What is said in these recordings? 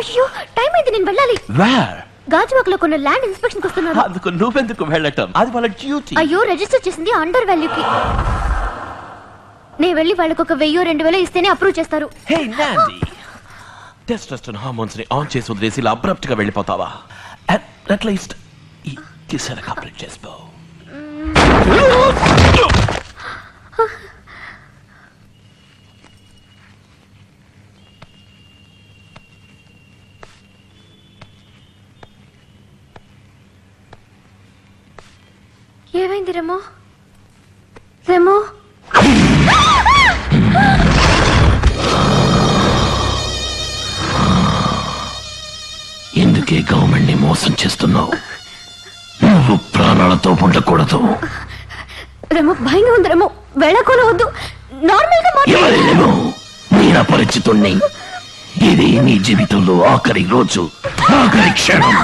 అయ్యో టైం అయింది నేను వెళ్ళాలి. వేర్ గాజువాకలో కొన్ని ల్యాండ్ ఇన్స్పెక్షన్ వస్తున్నారు అందుకు నువ్వెందుకు వెళ్ళటం? అది వాళ్ళ డ్యూటీ. అయ్యో రిజిస్టర్ చేసింది అండర్ వాల్యూకి నేను వెళ్ళి వాళ్ళకి ఒక వెయ్యో రెండు వేలు ఇస్తేనే అప్రూవ్ చేస్తారు. హే నాండి టెస్టోస్టెరాన్ హార్మోన్స్ని ఆన్ చేసి వదిలేసి ఇలా అబ్రప్ట్గా వెళ్ళిపోతావా అట్లీస్ట్ ఈ కిసర కంప్లీట్ చేసుకో. ఏమైంది రెమో రెమో ఎందుకే గవర్నమెంట్ని మోసం చేస్తున్నావు నువ్వు ప్రాణాలతో ఉండకూడదు రెమో భయంగా ఉంది రెమో వెళ్ళకూల వద్దు నార్మల్గా ఎవరేమో నేను అపరిచితుణ్ణి ఇది నీ జీవితంలో ఆఖరి రోజు ఆఖరి క్షణం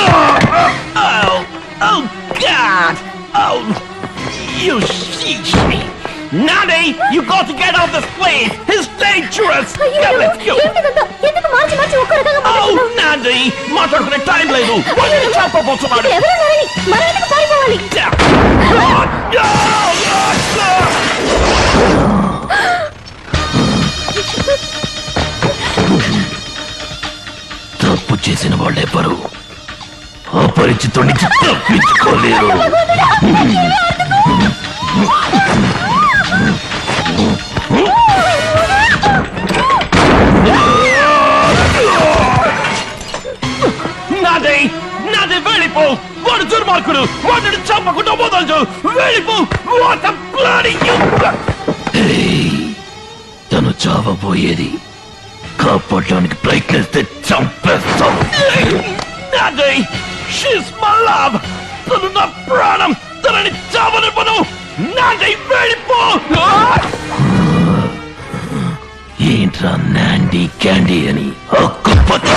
Oh, oh God! Oh, you sheesh! Nanny, you got to get off this place! It's dangerous! Now let's go! ఎందుకు మార్చి మార్చి ఒక్క రకంగా Oh, మాట్లాడుతున్నావు? Nanny! మాట్లాడుకునే టైం లేదు వాళ్ళని చంపబోతున్నాడు ఇక్కడ ఎవరున్నారని మనం ఎందుకు పారిపోవాలి తప్పు చేసిన వాళ్ళెవ్వరు అపరిచితుడి నుంచి తప్పించుకోలేరు. నాదే నాదే వెళ్ళిపో. వాడు దుర్మార్గుడు. వాడిని చంపకుండా వదలదు. వెళ్ళిపో. తను చావబోయేది. కాపాడడానికి ప్రయత్నిస్తే చంపేస్తాం. నాదే షీస్ మై లవ్ తను నా ప్రాణం తనని చావనివ్వను నాదే వెళ్ళిపో ఏంట్రా నాండీ క్యాండీ అని హక్కుపచ్చు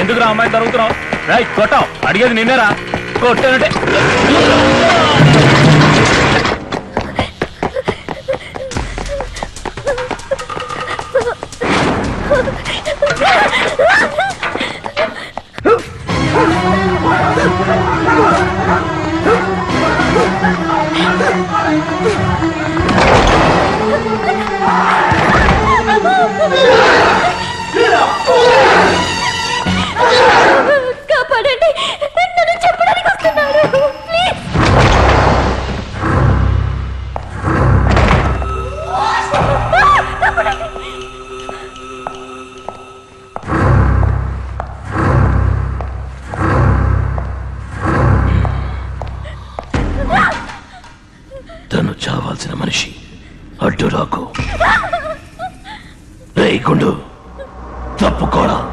ఎందుకు రా అమ్మాయి తరుగుతున్నావు? రాయ్ కొట్టావు. అడిగేది నిన్నేరా? కొట్టానంటే తను చావాల్సిన మనిషి. అడ్డు రాకు రేయ్ గుండు. తప్పుకోడా?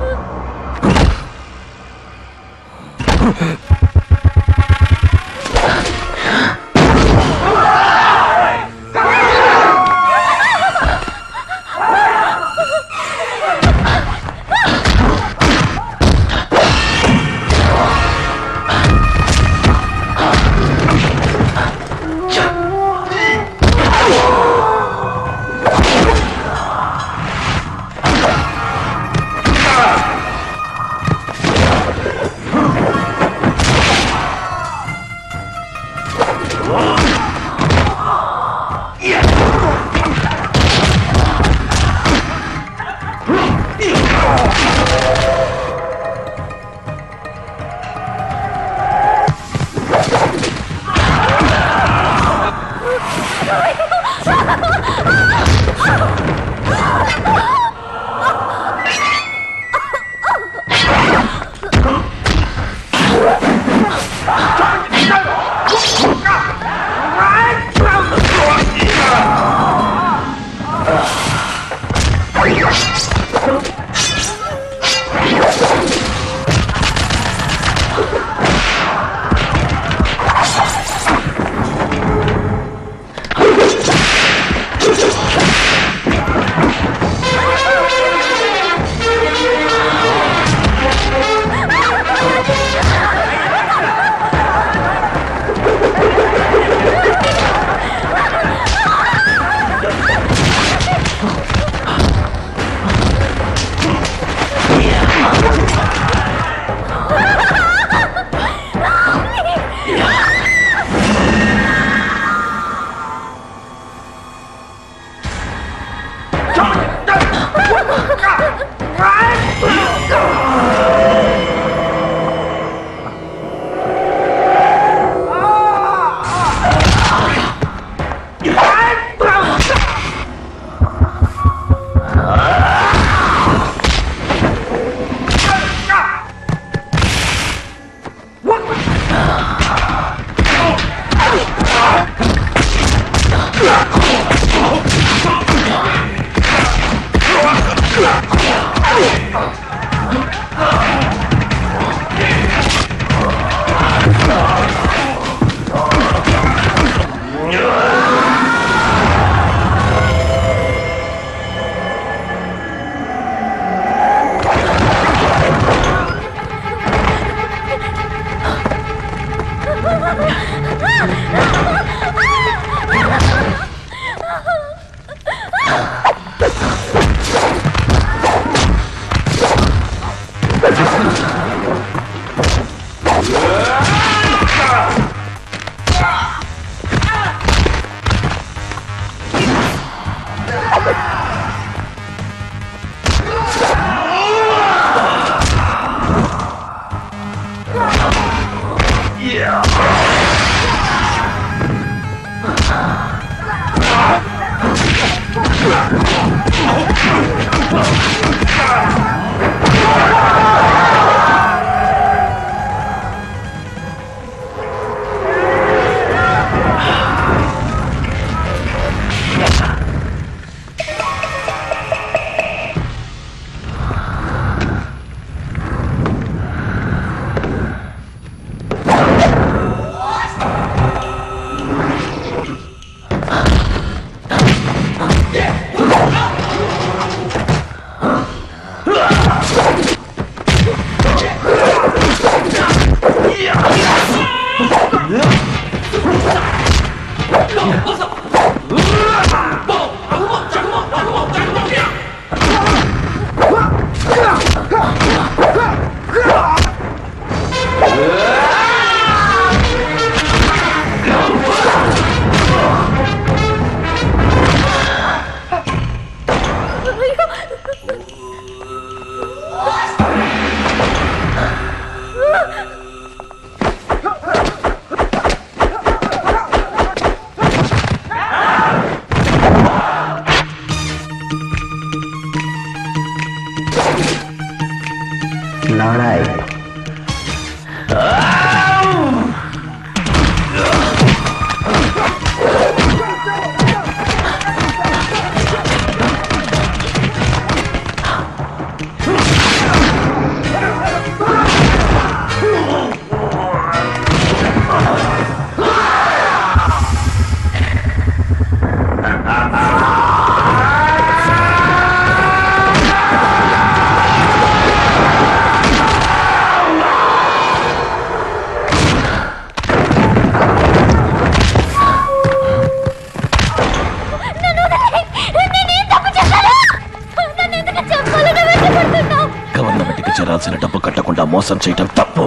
మోసం చేయటం తప్పు.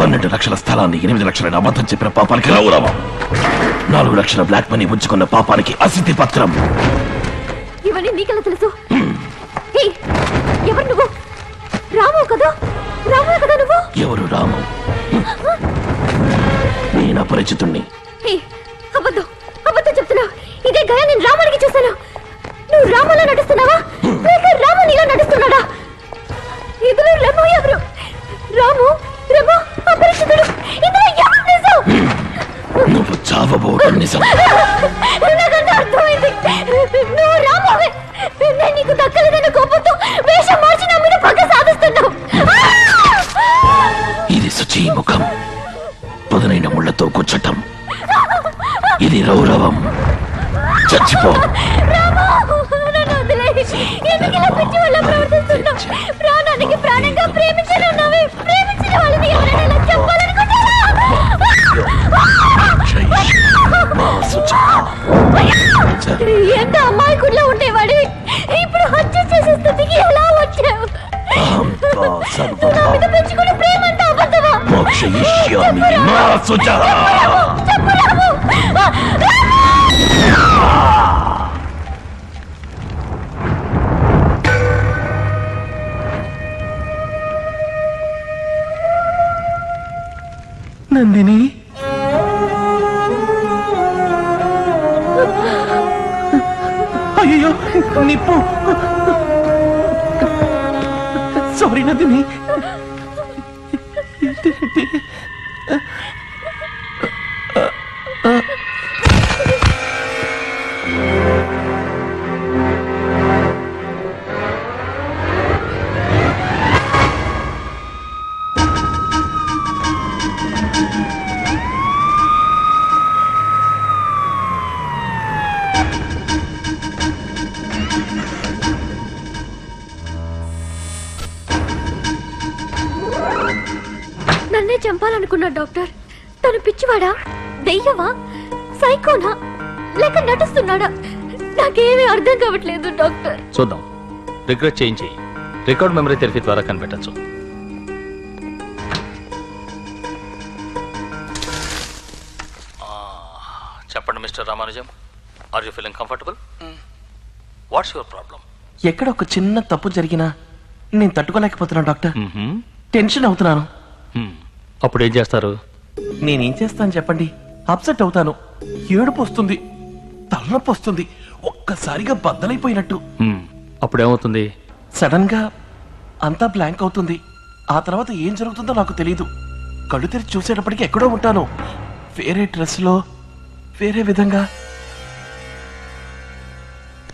పన్నెండు లక్షల స్థలాన్ని ఎనిమిది లక్షల అబద్ధం చెప్పిన పాపానికి రావురామా నాలుగు లక్షల బ్లాక్ మనీ ఉంచుకున్న పాపానికి అసిద్ధి పత్రం. ఇవన్నీ నీకెలా తెలుసు? ఎవరు నువ్వు? రాము కదా? రాము కదా నువ్వు? ఎవరు రాము? నేను అపరిచితుణ్ణి ఎంత అమాయకుడిలో ఉండేవాడు? ఇప్పుడు హత్య చేసే స్థితికి ఎలా వచ్చావు? నా మీద నందిని? నిప్పు సారీ నందిని నన్నే పిచ్చివాడా దెయ్యమా? సైకోనా? లేక నటిస్తున్నాడా? నాకేమీ అర్థం కావట్లేదు డాక్టర్. చూద్దాం. రిగ్రెట్ చేయించి. రికార్డ్ మెమరీ థెరపీ ద్వారా కనిపెట్టచ్చు. చెప్పండి mister Ramanujam. Are you feeling comfortable what's your problem ఎక్కడ ఒక చిన్న తప్పు జరిగినా నేను తట్టుకోలేకపోతున్నాను డాక్టర్. టెన్షన్ అవుతున్నాను. అప్పుడు ఏం చేస్తారు? నేనేం చేస్తాను చెప్పండి? అప్సెట్ అవుతాను. ఏడుపు వస్తుంది తలనొప్పి వస్తుంది ఒక్కసారిగా బద్దలైపోయినట్టు. అప్పుడు ఏమవుతుంది సడన్గా అంతా బ్లాంక్ అవుతుంది. ఆ తర్వాత ఏం జరుగుతుందో నాకు తెలియదు కళ్ళు తెరిచి చూసేటప్పటికి ఎక్కడో ఉంటాను. వేరే డ్రెస్లో వేరే విధంగా